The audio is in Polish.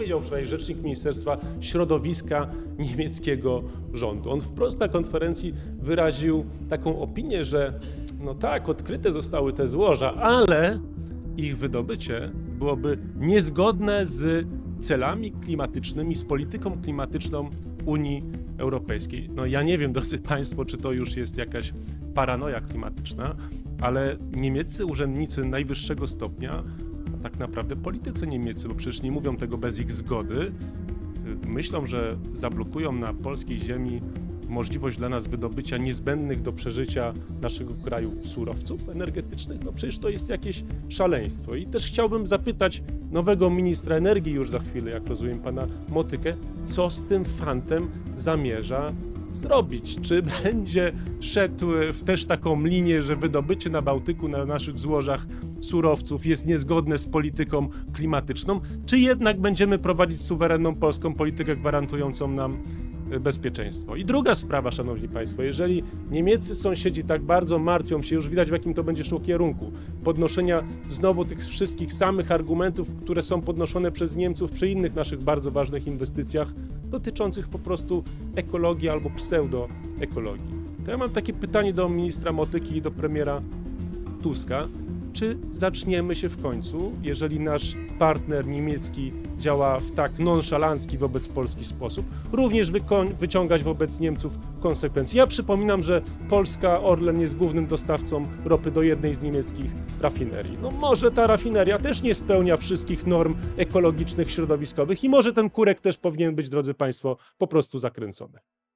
powiedział wczoraj rzecznik Ministerstwa Środowiska niemieckiego rządu. On wprost na konferencji wyraził taką opinię, że no tak, odkryte zostały te złoża, ale ich wydobycie byłoby niezgodne z celami klimatycznymi, z polityką klimatyczną Unii Europejskiej. No ja nie wiem, drodzy Państwo, czy to już jest jakaś paranoja klimatyczna, ale niemieccy urzędnicy najwyższego stopnia, tak naprawdę politycy niemieccy, bo przecież nie mówią tego bez ich zgody, y, myślą, że zablokują na polskiej ziemi możliwość dla nas wydobycia niezbędnych do przeżycia naszego kraju surowców energetycznych, no przecież to jest jakieś szaleństwo. I też chciałbym zapytać nowego ministra energii już za chwilę, jak rozumiem pana Motykę, co z tym fantem zamierza zrobić? Czy będzie szedł w też taką linię, że wydobycie na Bałtyku, na naszych złożach surowców jest niezgodne z polityką klimatyczną, czy jednak będziemy prowadzić suwerenną polską politykę gwarantującą nam e, bezpieczeństwo. I druga sprawa, szanowni państwo, jeżeli niemieccy sąsiedzi tak bardzo martwią się, już widać w jakim to będzie szło kierunku, podnoszenia znowu tych wszystkich samych argumentów, które są podnoszone przez Niemców przy innych naszych bardzo ważnych inwestycjach dotyczących po prostu ekologii albo pseudoekologii. To ja mam takie pytanie do ministra Motyki i do premiera Tuska. Czy zaczniemy się w końcu, jeżeli nasz partner niemiecki działa w tak nonszalancki wobec Polski sposób, również wyciągać wobec Niemców konsekwencje? Ja przypominam, że Polska Orlen jest głównym dostawcą ropy do jednej z niemieckich rafinerii. No może ta rafineria też nie spełnia wszystkich norm ekologicznych, środowiskowych i może ten kurek też powinien być, drodzy Państwo, po prostu zakręcony.